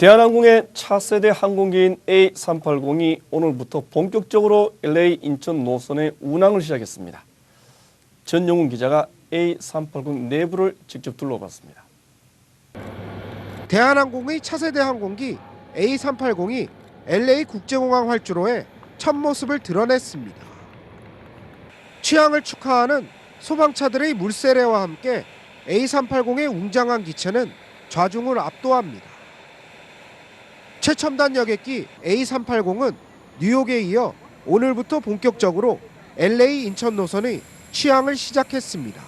대한항공의 차세대 항공기인 A380이 오늘부터 본격적으로 LA 인천 노선의 운항을 시작했습니다. 전용훈 기자가 A380 내부를 직접 둘러봤습니다. 대한항공의 차세대 항공기 A380이 LA 국제공항 활주로에 첫 모습을 드러냈습니다. 취항을 축하하는 소방차들의 물세례와 함께 A380의 웅장한 기체는 좌중을 압도합니다. 최첨단 여객기 A380은 뉴욕에 이어 오늘부터 본격적으로 LA 인천 노선의 취항을 시작했습니다.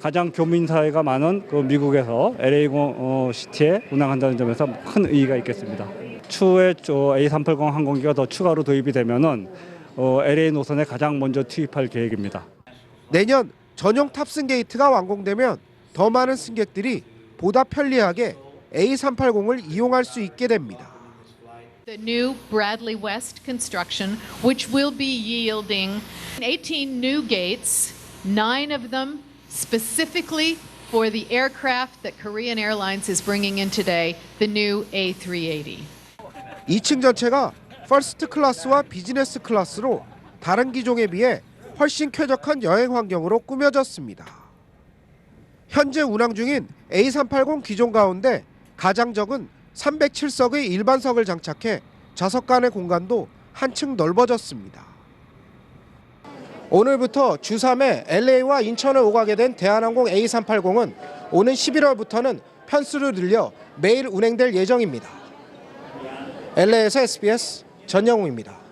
가장 교민 사회가 많은 그 미국에서 LA 어, 시티에 운항한다는 점에서 큰 의의가 있겠습니다. 추후에 저 A380 항공기가 더 추가로 도입이 되면은 어, LA 노선에 가장 먼저 투입할 계획입니다. 내년 전용 탑승 게이트가 완공되면 더 많은 승객들이 보다 편리하게 A380을 이용할 수 있게 됩니다. The new Bradley West construction, which will be yielding 18 new gates, nine of them specifically for the aircraft that Korean Airlines is bringing in today, the new A380. 2층 전체가 퍼스트 클래스와 비즈니스 클래스로 다른 기종에 비해 훨씬 쾌적한 여행 환경으로 꾸며졌습니다. 현재 운항 중인 A380 기종 가운데 가장 적은 307석의 일반석을 장착해 좌석 간의 공간도 한층 넓어졌습니다. 오늘부터 주3회 LA와 인천을 오가게 된 대한항공 A380은 오는 11월부터는 편수를 늘려 매일 운행될 예정입니다. LA에서 SBS 전영웅입니다.